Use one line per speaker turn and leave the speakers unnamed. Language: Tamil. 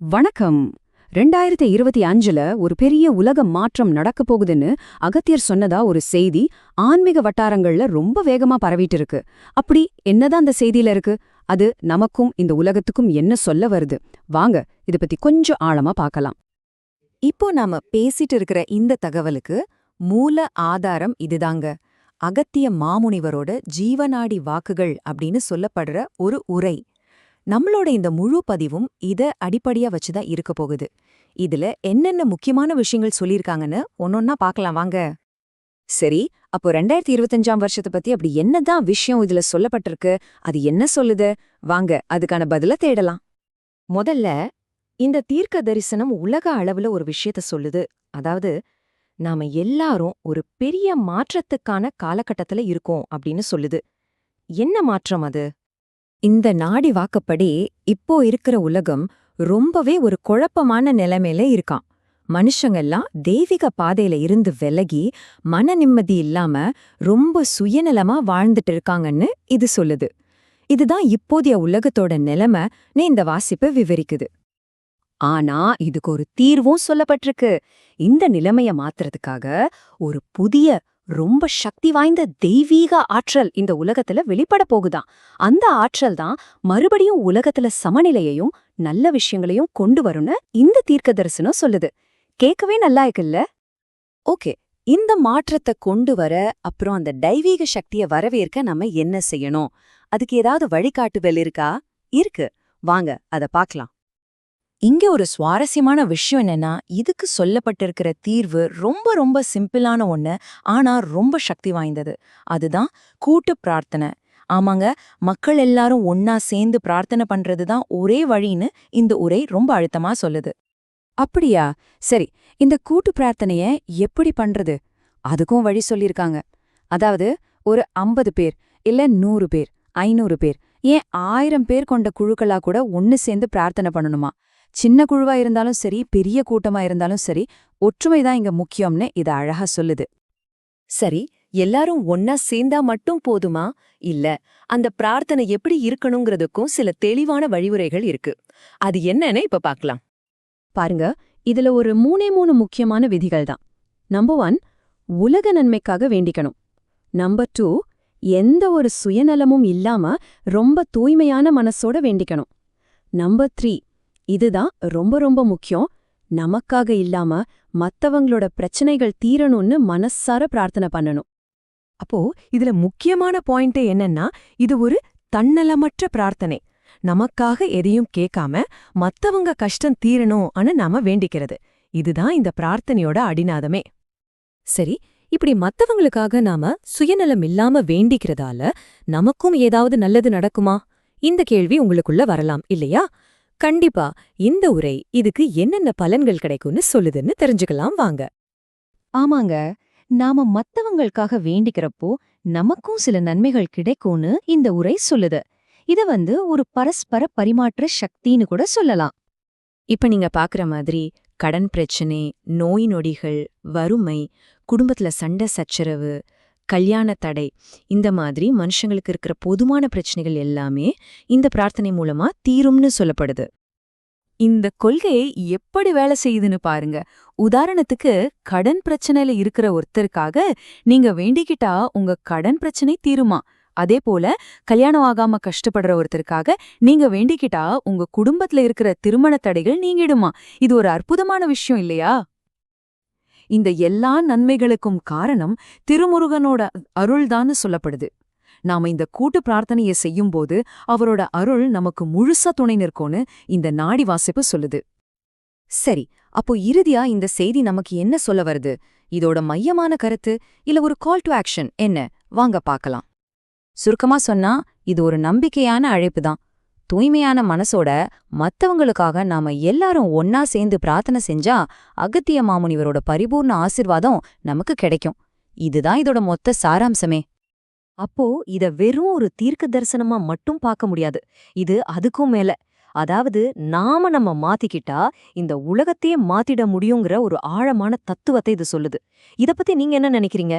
வணக்கம். ரெண்டாயிரத்தி இருபத்தி அஞ்சுல ஒரு பெரிய உலக மாற்றம் நடக்க போகுதுன்னு அகத்தியர் சொன்னதா ஒரு செய்தி ஆன்மீக வட்டாரங்கள்ல ரொம்ப வேகமா பரவிட்டு இருக்கு அப்படி என்னதான் அந்த செய்தியில இருக்கு? அது நமக்கும் இந்த உலகத்துக்கும் என்ன சொல்ல வருது? வாங்க இத பத்தி கொஞ்சம் ஆழமா பார்க்கலாம்.
இப்போ நாம பேசிட்டு இருக்கிற இந்த தகவலுக்கு மூல ஆதாரம் இதுதாங்க. அகத்திய மாமுனிவரோட ஜீவநாடி வாக்குகள் அப்படின்னு சொல்லப்படுற ஒரு உரை. நம்மளோட இந்த முழு பதிவும் இத அடிப்படையா வச்சுதான் இருக்க போகுது. இதுல என்னென்ன முக்கியமான விஷயங்கள் சொல்லியிருக்காங்கன்னு ஒன்னொன்னா பார்க்கலாம் வாங்க.
சரி அப்போ ரெண்டாயிரத்தி இருபத்தஞ்சாம் வருஷத்தை பத்தி அப்படி என்னதான் விஷயம் இதுல சொல்லப்பட்டிருக்கு அது என்ன சொல்லுது? வாங்க அதுக்கான பதில தேடலாம்.
முதல்ல இந்த தீர்க்க தரிசனம் உலக அளவுல ஒரு விஷயத்த சொல்லுது. அதாவது நாம எல்லாரும் ஒரு பெரிய மாற்றத்துக்கான காலகட்டத்துல இருக்கோம் அப்படின்னு சொல்லுது. என்ன மாற்றம் அது? இந்த நாடி வாக்கப்படி இப்போ இருக்கிற உலகம் ரொம்பவே ஒரு குழப்பமான நிலைமையில இருக்கான் மனுஷங்கெல்லாம் தெய்வீக பாதையில இருந்து விலகி மன நிம்மதி இல்லாம ரொம்ப சுயநலமா வாழ்ந்துட்டு இருக்காங்கன்னு இது சொல்லுது. இதுதான் இப்போதைய உலகத்தோட நிலைமை இந்த வாசிப்பு விவரிக்குது.
ஆனா இதுக்கு ஒரு தீர்வும் சொல்லப்பட்டிருக்கு. இந்த நிலைமைய மாத்துறதுக்காக ஒரு புதிய ரொம்ப சக்தி வாய்ந்த தெய்வீக ஆற்றல் இந்த உலகத்துல வெளிப்பட போகுதாம் அந்த ஆற்றல் தான் மறுபடியும் உலகத்துல சமநிலையையும் நல்ல விஷயங்களையும் கொண்டு வரும்னு இந்த தீர்க்க தரிசனம் சொல்லுது. கேட்கவே நல்லா இருக்குல்ல? ஓகே இந்த மாற்றத்தை கொண்டு வர அப்புறம் அந்த தெய்வீக சக்திய வரவேற்க நம்ம என்ன செய்யணும்? அதுக்கு ஏதாவது வழிகாட்டுதல் இருக்கா? இருக்கு. வாங்க அத பார்க்கலாம்.
இங்க ஒரு சுவாரஸ்யமான விஷயம் என்னன்னா இதுக்கு சொல்லப்பட்டிருக்கிற தீர்வு ரொம்ப ரொம்ப சிம்பிளான ஒண்ணு ஆனா ரொம்ப சக்தி வாய்ந்தது. அதுதான் கூட்டு பிரார்த்தனை. ஆமாங்க மக்கள் எல்லாரும் ஒன்னா சேர்ந்து பிரார்த்தனை பண்றது தான் ஒரே வழின்னு இந்த உரை ரொம்ப அழுத்தமா சொல்லுது.
அப்படியா? சரி இந்த கூட்டு பிரார்த்தனைய எப்படி பண்றது? அதுக்கும் வழி சொல்லிருக்காங்க. அதாவது ஒரு ஐம்பது பேர் இல்ல நூறு பேர் ஐநூறு பேர் ஏன் ஆயிரம் பேர் கொண்ட குழுக்களா கூட ஒன்னு சேர்ந்து பிரார்த்தனை பண்ணணுமா? சின்ன குழுவா இருந்தாலும் சரி பெரிய கூட்டமா இருந்தாலும் சரி ஒற்றுமைதான் இங்க முக்கியம்னு இத அழகா சொல்லுது.
சரி எல்லாரும் ஒன்னா சேர்ந்தா மட்டும் போதுமா? இல்ல அந்த பிரார்த்தனை எப்படி இருக்கணுங்கிறதுக்கும் சில தெளிவான வழிமுறைகள் இருக்கு. அது என்னன்னு இப்ப பாக்கலாம்.
பாருங்க இதுல ஒரு மூணே மூணு முக்கியமான விதிகள் தான். நம்பர் ஒன் உலக நன்மைக்காக வேண்டிக்கணும். நம்பர் டூ எந்த ஒரு சுயநலமும் இல்லாம ரொம்ப தூய்மையான மனசோட வேண்டிக்கணும். நம்பர் த்ரீ இதுதான் ரொம்ப ரொம்ப முக்கியம். நமக்காக இல்லாம மத்தவங்களோட பிரச்சனைகள் தீரணும்னு மனசார பிரார்த்தனை பண்ணணும்.
அப்போ இதுல முக்கியமான பாயிண்டே என்னன்னா இது ஒரு தன்னலமற்ற பிரார்த்தனை. நமக்காக எதையும் கேட்காம மத்தவங்க கஷ்டம் தீரணும்னு நாம வேண்டிக்கிறது. இதுதான் இந்த பிரார்த்தனையோட அடிநாதமே. சரி இப்படி மத்தவங்களுக்காக நாம சுயநலம் இல்லாம வேண்டிக்கிறதால நமக்கும் ஏதாவது நல்லது நடக்குமா? இந்த கேள்வி உங்களுக்குள்ள வரலாம் இல்லையா? கண்டிப்பா இந்த உரை இதுக்கு என்னென்ன பலன்கள் கிடைக்கும்னு சொல்லுதுன்னு தெரிஞ்சுக்கலாம் வாங்க.
ஆமாங்க. நாம மத்தவங்களுக்காக வேண்டிக்கிறப்போ நமக்கும் சில நன்மைகள் கிடைக்கும்னு இந்த உரை சொல்லுது. இத வந்து ஒரு பரஸ்பர பரிமாற்ற சக்தின்னு கூட சொல்லலாம்.
இப்ப நீங்க பாக்குற மாதிரி கடன் பிரச்சனை நோய் நொடிகள் வறுமை குடும்பத்துல சண்டை சச்சரவு கல்யாண தடை இந்த மாதிரி மனுஷங்களுக்கு இருக்கிற பொதுவான பிரச்சனைகள் எல்லாமே இந்த பிரார்த்தனை மூலமா தீரும்னு சொல்லப்படுது. இந்த கொள்கையை எப்படி வேலை செய்யுதுன்னு பாருங்க. உதாரணத்துக்கு கடன் பிரச்சனையில இருக்கிற ஒருத்தருக்காக நீங்க வேண்டிக்கிட்டா உங்க கடன் பிரச்சனை தீருமா? அதே போல கல்யாணம் ஆகாம கஷ்டப்படுற ஒருத்தருக்காக நீங்க வேண்டிக்கிட்டா உங்க குடும்பத்துல இருக்கிற திருமண தடைகள் நீங்கிடுமா? இது ஒரு அற்புதமான விஷயம் இல்லையா? இந்த எல்லா நன்மைகளுக்கும் காரணம் திருமுருகனோட அருள்தான்னு சொல்லப்படுது. நாம இந்த கூட்டு பிரார்த்தனையை செய்யும்போது அவரோட அருள் நமக்கு முழுசா துணை நிற்கும்னு இந்த நாடி வாசிப்பு சொல்லுது. சரி அப்போ இறுதியா இந்த செய்தி நமக்கு என்ன சொல்ல வருது? இதோட மையமான கருத்து இல்ல ஒரு கால் டு ஆக்ஷன் என்ன? வாங்க பார்க்கலாம். சுருக்கமா சொன்னா இது ஒரு நம்பிக்கையான அழைப்பு தான். தூய்மையான மனசோட மத்தவங்களுக்காக நாம எல்லாரும் ஒன்னா சேர்ந்து பிரார்த்தனை செஞ்சா அகத்திய மாமுனிவரோட பரிபூர்ண ஆசிர்வாதம் நமக்கு கிடைக்கும். இதுதான் இதோட மொத்த சாராம்சமே. அப்போ இத வெறும் ஒரு தீர்க்க தரிசனமா மட்டும் பார்க்க முடியாது. இது அதுக்கும் மேல. அதாவது நாம நம்ம மாத்திக்கிட்டா இந்த உலகத்தையே மாத்திட முடியுங்கிற ஒரு ஆழமான தத்துவத்தை இது சொல்லுது. இத பத்தி நீங்க என்ன நினைக்கிறீங்க?